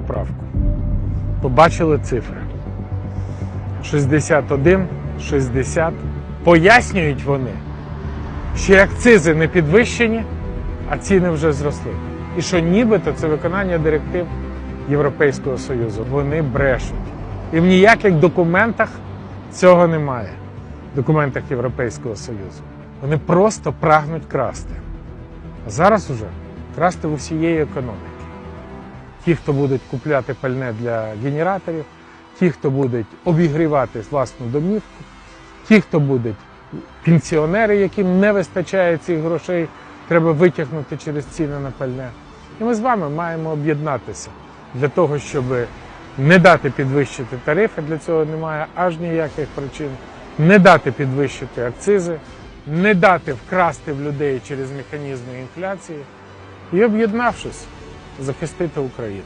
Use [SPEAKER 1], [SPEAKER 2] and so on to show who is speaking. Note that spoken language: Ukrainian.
[SPEAKER 1] правку. Побачили цифри. 61, 60. Пояснюють вони, що акцизи не підвищені, а ціни вже зросли. І що нібито це виконання директив Європейського Союзу. Вони брешуть. І в ніяких документах цього немає. В документах Європейського Союзу. Вони просто прагнуть красти. А зараз уже красти в усієї економіки. Ті, хто будуть купляти пальне для генераторів, ті, хто будуть обігрівати власну домівку, ті, хто будуть пенсіонери, яким не вистачає цих грошей, треба витягнути через ціни на пальне. І ми з вами маємо об'єднатися для того, щоб не дати підвищити тарифи, для цього немає аж ніяких причин, не дати підвищити акцизи, не дати вкрасти в людей через механізми інфляції і об'єднавшись, захистити Україну.